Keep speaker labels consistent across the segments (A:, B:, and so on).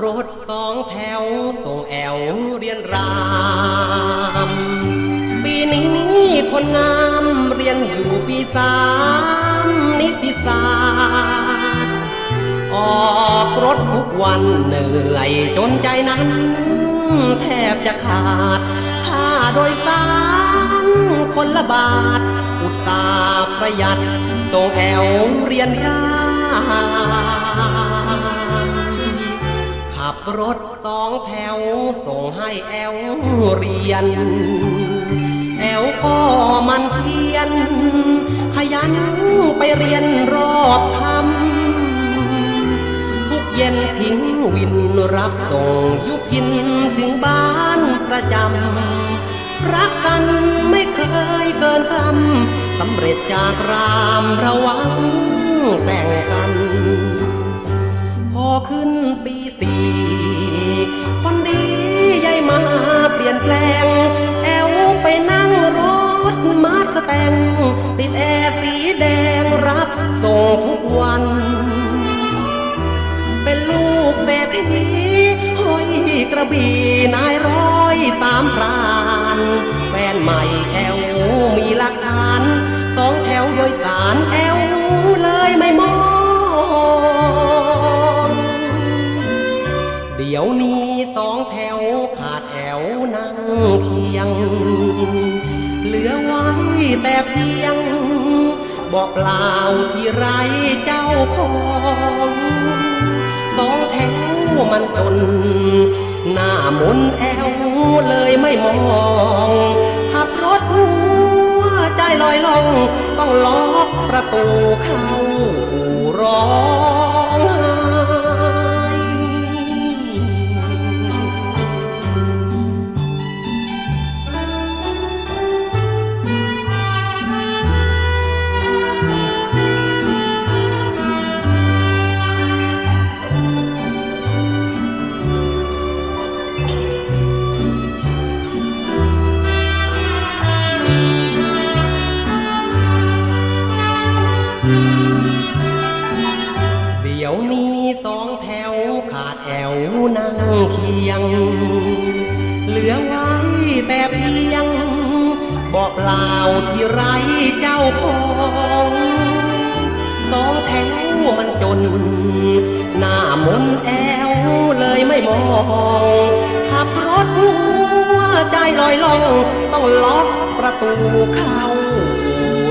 A: รถสองแถวส่งแอวเรียนรามปีนี้คนงามเรียนอยู่ปีสามนิติศาสตร์ออกรถทุกวันเหนื่อยจนใจนั้น แทบจะขาดค่าโดยสารคนละบาท อุตสาห์ประหยัดส่งแอวเรียนราม รถสองแถว ส่งให้แอวเรียน แอวก็มันเพียน ขยันไปเรียนรอบคำทุกเย็นทิ้งวินรับส่งยุพินถึงบ้านประจำ รักกันไม่เคยเกินคำสำเร็จจากรามระวังแต่งกัน ขึ้นปีสี่คนดียายมาเปลี่ยนแปลง แอวไปนั่งรถมาสแตง ติดแอร์สีแดงรับส่งทุกวัน เป็นลูกเศรษฐีห้อยกระบี่นายร้อยสามพรานแฟนใหม่แอวมีหลักฐาน สองแถวโดยสารแอวเลยไม่มอง เดี๋ยวนี้สองแถวขาดแถวนั่งเคียง เหลือไว้แต่เพียง บอกเปล่าที่ไรเจ้าของสองแถวมันจน หน้ามนแอวเลยไม่มองขับรถหัวใจลอยลง ต้องล็อกประตูเข้าร้อง ดี๋ยวนี้สองแถวขาดแถวนั่งเคียง เหลือไว้แต่เพียง บอกเล่าที่ไรเจ้าของสองแถวมันจน หน้ามนแอวเลยไม่มองขับรถหัวใจลอยลงต้องล็อกประตูเข้า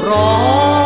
A: ร้อง